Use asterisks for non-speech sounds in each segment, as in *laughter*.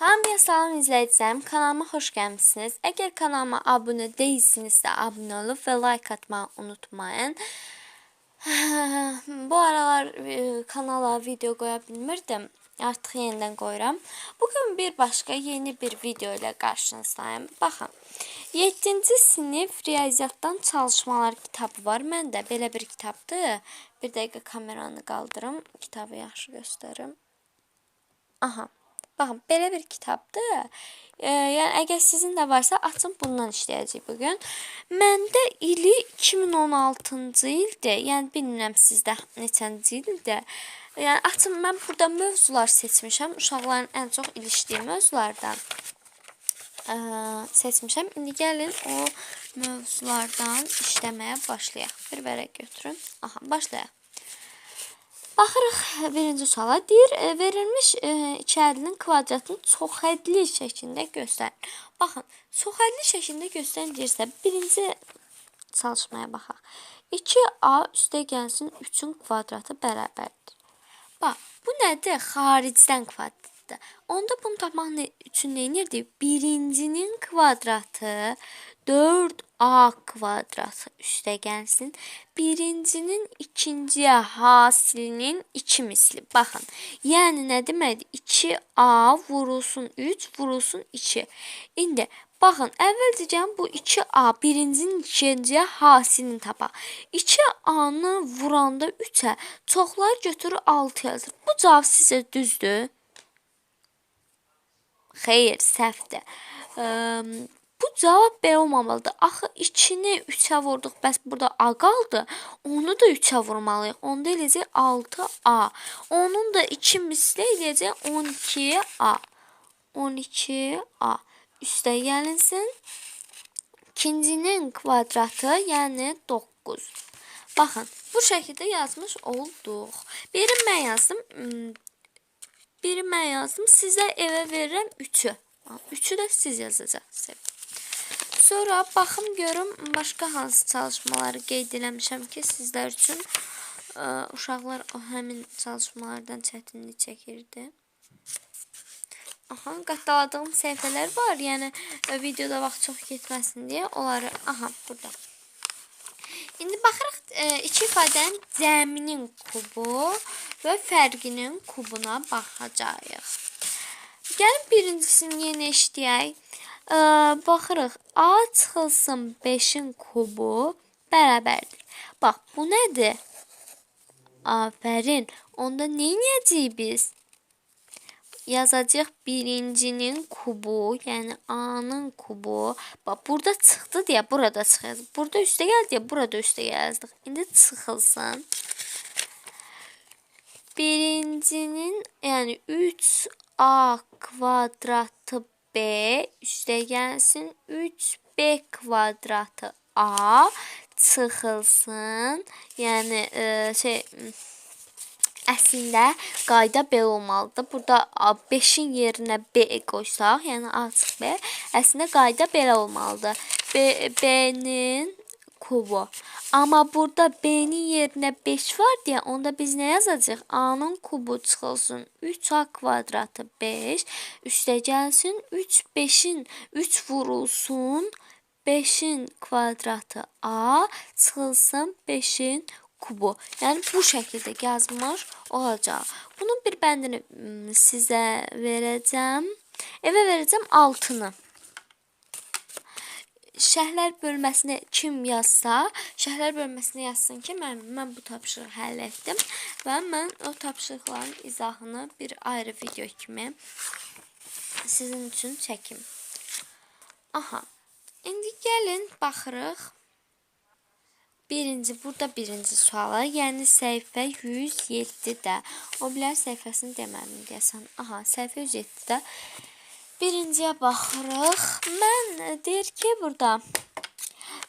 Hamıya salam izləyicilər, kanalıma xoş gəlmisiniz. Əgər kanalıma abunə deyilsinizsə, abunə olub və like atmağı unutmayın. *sighs* Bu aralar e, kanala video qoya bilmirdim. Artıq yenidən qoyuram. Bugün bir başqa yeni bir video ilə qarşınızdayım. Baxın. 7-ci sinif riyaziyyatdan çalışmalar kitabı var. Məndə belə bir kitabdır. Bir dəqiqə kameranı qaldırım, kitabı yaxşı göstərim. Aha. Baxın, belə bir kitabdır. E, yəni əgər sizin də varsa, açın bundan işləyəcəyik bu gün. Məndə ili 2016-cı ildir. Yəni bilmirəm sizdə neçənci ildir. Yəni açın mən burada mövzular seçmişəm. Uşaqların ən çox ilişdiyi mövzulardan ə, seçmişəm. İndi gəlin o mövzulardan işləməyə başlayaq. Bir vərəq götürün. Aha, başlayaq. Baxırıq birinci suala. Deyir, e, verilmiş e, iki ədlinin kvadratını çoxhədli şəklində göstərin. Baxın, çoxhədli şəklində göstərin deyirsə, birinci çalışmaya baxaq. 2a üstə gəlsin 3-ün kvadratı bərabərdir. Bax, bu nədir? Xaricdən kvadratdır. Onda bunu tapmaq üçün nə? Birincinin kvadratı 4a kvadratı üstə gəlsin. Birincinin ikinciyə hasilinin 2 misli. Baxın. Yəni nə deməkdir? 2a vurulsun 3 vurulsun 2. İndi Baxın, əvvəlcə bu 2a birincinin ikinciyə hasilini tapaq. 2a-nı vuranda 3-ə çoxlar götürür 6 yazır. Bu cavab sizcə düzdür? Xeyr, səhvdir. Eee Bu cavab belə olmamalıdır. Axı 2-ni 3-ə vurduq, bəs burada A qaldı. Onu da 3-ə vurmalıyıq. Onda eləyəcək 6A. Onun da 2 misli eləyəcək 12A. 12A. Üstə gəlinsin. İkincinin kvadratı, yəni 9. Baxın, bu şəkildə yazmış olduq. Biri mən yazdım. hmm, Biri mən yazdım. Sizə evə verirəm 3-ü. 3-ü də siz yazacaqsınız. Sonra baxım görüm başqa hansı çalışmaları qeyd eləmişəm ki, sizlər üçün ə, uşaqlar o həmin çalışmalardan çətinlik çəkirdi. Aha, qatdaladığım səhifələr var. Yəni ə, videoda vaxt çox getməsin deyə onları aha burada. İndi baxırıq ə, iki ifadənin cəminin kubu və fərqinin kubuna baxacağıq. Gəlin birincisini yenə işləyək. Ə, baxırıq. A çıxılsın 5-in kubu bərabərdir. Bax, bu nədir? Afərin. Onda nə edəcəyik biz? Yazacağıq birincinin kubu, yəni A-nın kubu. Bax, burada çıxdı deyə burada çıxacaq. Burada üstə gəldi deyə burada üstə yazdıq. İndi çıxılsın. Birincinin, yəni 3A kvadratı B üstə gəlsin 3B kvadratı A çıxılsın. Yəni e, şey əslində qayda belə olmalıdır. Burada 5-in yerinə B qoysaq, yəni A çıx B, əslində qayda belə olmalıdır. B B-nin kubu. Amma burada B-nin yerinə 5 var deyə onda biz nə yazacağıq? A-nın kubu çıxılsın 3A kvadratı 5 üstə gəlsin 3 5-in 3 vurulsun 5-in kvadratı A çıxılsın 5-in kubu. Yəni bu şəkildə yazmış olacaq. Bunun bir bəndini ım, sizə verəcəm. Evə verəcəm 6-nı şəhərlər bölməsini kim yazsa, şəhərlər bölməsinə yazsın ki, mən mən bu tapşırığı həll etdim və mən o tapşırıqların izahını bir ayrı video kimi sizin üçün çəkim. Aha. İndi gəlin baxırıq. Birinci, burada birinci suala, yəni səhifə 107-də. O bilər səhifəsini demədim deyəsən. Aha, səhifə 107-də Birinciyə baxırıq. Mən deyir ki, burada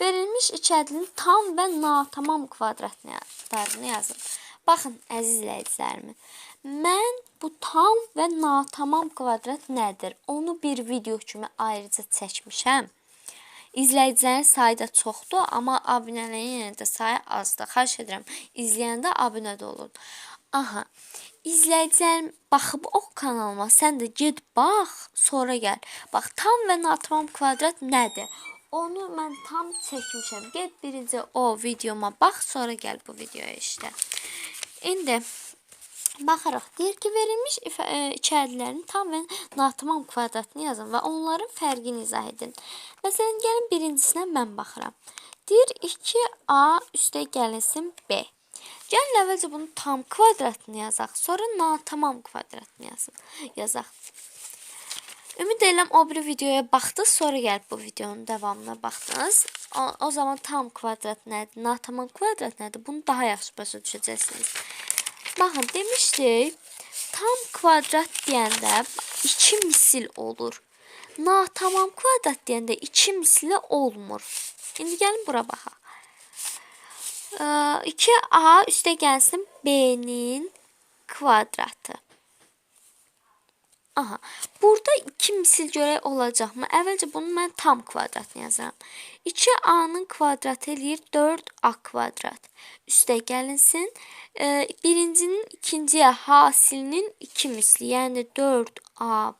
verilmiş iki ədlin tam və natamam kvadratlarını yazın. Baxın, əziz izləyicilərim. Mən bu tam və natamam kvadrat nədir? Onu bir video kimi ayrıca çəkmişəm. İzləyicilərin sayı da çoxdur, amma abunələrin yenə də sayı azdır. Xahiş edirəm, izləyəndə abunə olun. Aha. İzləyicilərim baxıb o kanalıma sən də get bax, sonra gəl. Bax tam və natamam kvadrat nədir? Onu mən tam çəkmişəm. Get birinci o videoma bax, sonra gəl bu videoya işte. İndi Baxaraq deyir ki, verilmiş e, içərilərin tam və natamam kvadratını yazın və onların fərqini izah edin. Məsələn, gəlin birincisinə mən baxıram. Deyir 2a üstə gəlinsin b. Gəlin əvvəlcə bunu tam kvadratını yazaq, sonra natamam kvadratını yazın. Yazaq. Ümid edirəm o bir videoya baxdınız, sonra gəlib bu videonun davamına baxdınız. O, o zaman tam kvadrat nədir, natamam kvadrat nədir? Bunu daha yaxşı başa düşəcəksiniz. Baxın, demişdik, tam kvadrat deyəndə 2 misil olur. Natamam kvadrat deyəndə 2 misli olmur. İndi gəlin bura baxaq. Ee, 2a üstə gəlsin b-nin kvadratı. Aha. Burada iki misil görək olacaqmı? Əvvəlcə bunu mən tam kvadratını yazıram. 2a-nın kvadratı eləyir 4a kvadrat. Üstə gəlinsin. E, birincinin ikinciyə hasilinin 2 misli, yəni 4ab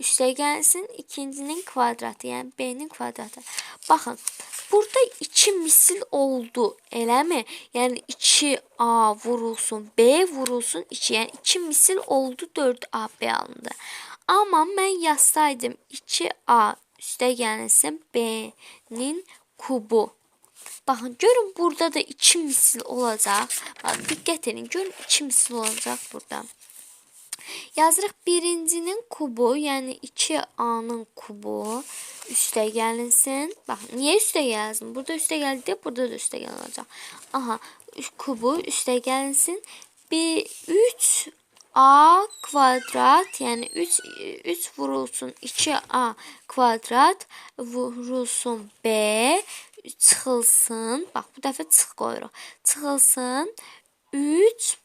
üstə gəlsin ikincinin kvadratı, yəni b-nin kvadratı. Baxın, burada 2 misil oldu, eləmi? Yəni 2a vurulsun, b vurulsun 2, yəni 2 misil oldu 4ab alındı. Amma mən yazsaydım 2a üstə gəlsin b-nin kubu. Baxın, görün burada da 2 misil olacaq. Bax, diqqət edin, görün 2 misil olacaq burada. Yazırıq birincinin kubu, yəni 2a-nın kubu üstə gəlinsin. Baxın, niyə üstə gəlsin? Burada üstə gəldi, burada da üstə olacaq. Aha, kubu üstə gəlinsin. Bir 3a kvadrat, yəni 3 3 vurulsun 2a kvadrat vurulsun b çıxılsın. Bax, bu dəfə çıx qoyuruq. Çıxılsın 3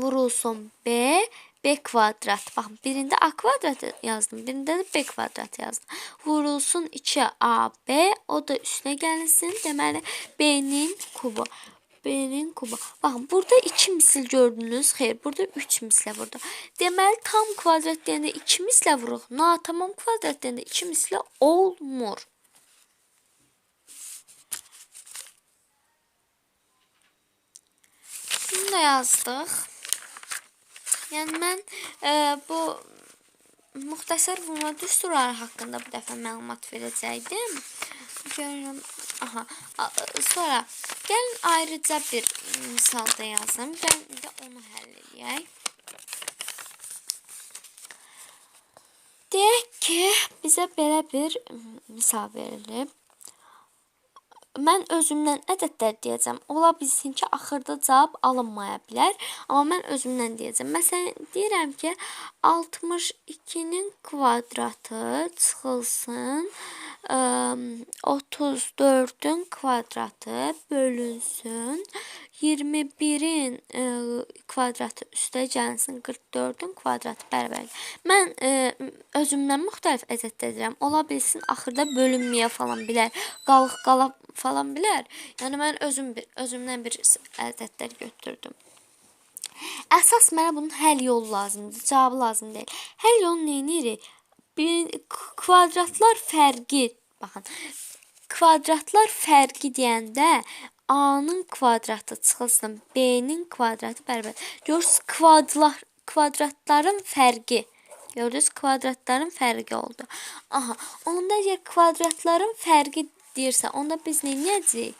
vurulsun b b kvadrat. Baxın, birində a kvadrat yazdım, birində də b kvadrat yazdım. Vurulsun 2ab, o da üstünə gəlinsin. Deməli, b-nin kubu. B-nin kubu. Baxın, burada 2 misil gördünüz. Xeyr, burada 3 mislə burada. Deməli, tam kvadrat deyəndə 2 mislə vururuq. Natamam kvadrat deyəndə 2 mislə olmur. Bunu da yazdıq. Yəni mən e, bu müxtəsər vurma düsturları haqqında bu dəfə məlumat verəcəkdim. Görürəm. Aha. a- Sonra gəlin ayrıca bir misal da yazım. Gəlin də onu həll edək. Deyək ki, bizə belə bir misal verilib. Mən özümdən ədədlər deyəcəm. Ola bilsin ki, axırda cavab alınmaya bilər, amma mən özümdən deyəcəm. Məsələn, deyirəm ki, 62-nin kvadratı çıxılsın ə, 34-ün kvadratı bölünsün 21-in ə, kvadratı üstə gəlsin 44-ün kvadratı bərabər. Mən ə, özümdən müxtəlif ədədlər edirəm. Ola bilsin axırda bölünməyə falan bilər, qalıq qala falan bilər. Yəni mən özüm bir özümdən bir ədədlər götürdüm. Əsas mənə bunun həll yolu lazımdır, cavabı lazım deyil. Həll yolu nə edirik? Bir kvadratlar fərqi, baxın. Kvadratlar fərqi deyəndə A-nın kvadratı çıxılsın B-nin kvadratı bərabər. Görürsüz kvadratlar kvadratların fərqi. Gördünüz kvadratların fərqi oldu. Aha, onda əgər kvadratların fərqi deyirsə, onda biz nə edəcəyik?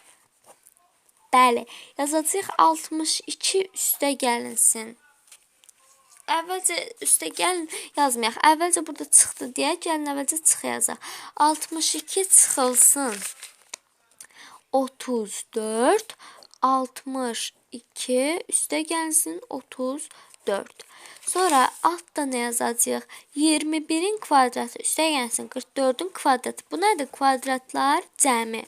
Bəli, yazacağıq 62 üstə gəlinsin. Əvvəlcə üstə gəlin yazmayaq. Əvvəlcə burada çıxdı deyə gəlin əvvəlcə çıx yazaq. 62 çıxılsın. 34 62 üstə gəlsin 34. Sonra altda nə yazacağıq? 21-in kvadratı üstə gəlsin 44-ün kvadratı. Bu nədir? Kvadratlar cəmi.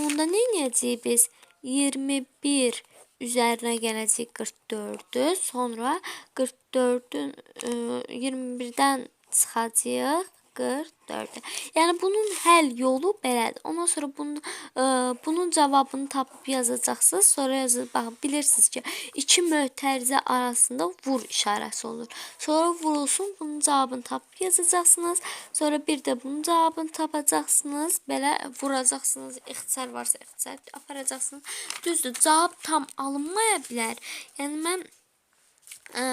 Onda nə edəcəyik biz? 21 üzərinə gələcək 44-ü. Sonra 44-ün 21-dən çıxacağıq. 44. Yəni bunun həll yolu belədir. Ondan sonra bunun ə, bunun cavabını tapıb yazacaqsınız. Sonra yazıb bax bilirsiniz ki, iki mötərizə arasında vur işarəsi olur. Sonra vurulsun, bunun cavabını tapıb yazacaqsınız. Sonra bir də bunun cavabını tapacaqsınız. Belə vuracaqsınız. İxtisar varsa ixtisar aparacaqsınız. Düzdür, cavab tam alınmaya bilər. Yəni mən ə,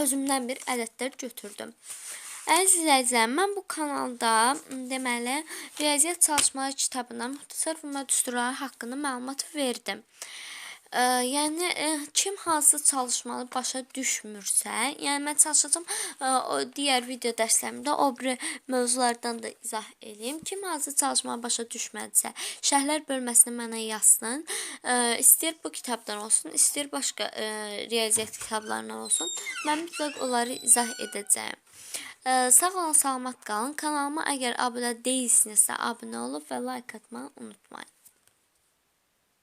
özümdən bir ədədlər götürdüm. Əziz izləyicilər, mən bu kanalda deməli riyaziyyat çalışmaları kitabından müxtəsər vurma düsturları haqqında məlumat verdim. Ə, yəni ə, kim hansı çalışmaları başa düşmürsə, yəni mən çalışacağam ə, o digər video dərslərimdə o biri mövzulardan da izah edeyim. Kim hansı çalışmaları başa düşmədisə, şərhlər bölməsinə mənə yazsın. Ə, istəyir bu kitabdan olsun, istəyir başqa ə, riyaziyyat kitablarından olsun. Mən mütləq onları izah edəcəyim. Ə, sağ olun, salamat qalın. Kanalıma əgər abunə deyilsinizsə, abunə olub və like atmağı unutmayın.